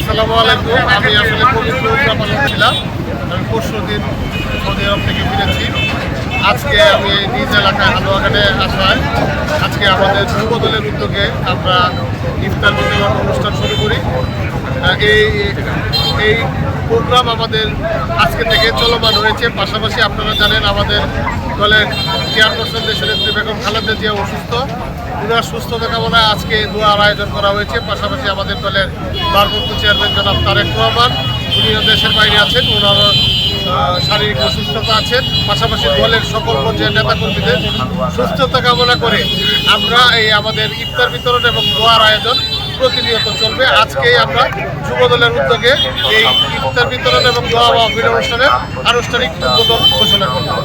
আসসালামু আলাইকুম। আমি আসলে পবিত্র থেকে আজকে আমি এলাকায় হালুয়াঘাটে আজকে আমাদের যুব দলের উদ্যোগে আমরা ইফতার বিতরণ অনুষ্ঠান শুরু করি। এই এই প্রোগ্রাম আমাদের আজকে থেকে চলমান হয়েছে। পাশাপাশি আপনারা জানেন আমাদের দলের চেয়ারপারসন দেশের বেগম খালেদা জিয়া অসুস্থ উনার সুস্থতা কামনায় আজকে এই দোয়ার আয়োজন করা হয়েছে। পাশাপাশি আমাদের দলের ভারপ্রাপ্ত চেয়ারম্যান জনাব তারেক রহমান উনি দেশের বাইরে আছেন ওনার শারীরিক অসুস্থতা আছেন। পাশাপাশি দলের সকল পর্যায়ের নেতাকর্মীদের সুস্থতা কামনা করে আমরা এই আমাদের ইফতার বিতরণ এবং দোয়ার আয়োজন প্রতিনিয়ত চলবে। আজকে আমরা যুব দলের উদ্যোগে এই ইফতার বিতরণ এবং দোয়া মাহফিল অনুষ্ঠানের আনুষ্ঠানিক উদ্বোধন ঘোষণা করলাম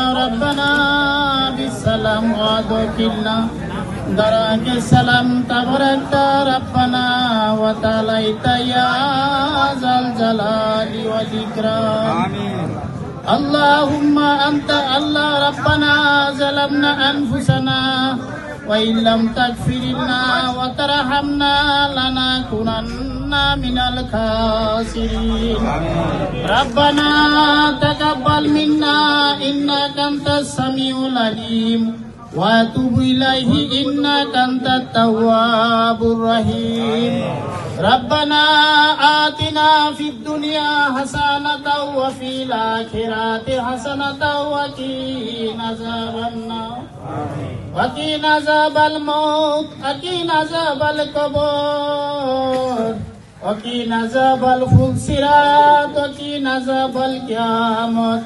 ربنا بالسلام وادخلنا دراك السلام تبارك ربنا وتعاليت يا ذا الجلال والإكرام اللهم أنت الله ربنا ظلمنا أنفسنا وإن لم تغفر لنا وترحمنا لنكونن من الخاسرين. ربنا تقبل منا إنك أنت السميع العليم. واتوب إليه إنك أنت التواب الرحيم ربنا آتنا في الدنيا حسنة وفي الآخرة حسنة وقنا عذاب النار وقنا عذاب الموت وقنا عذاب القبر وقنا عذاب الفلسرات وقنا عذاب القيامة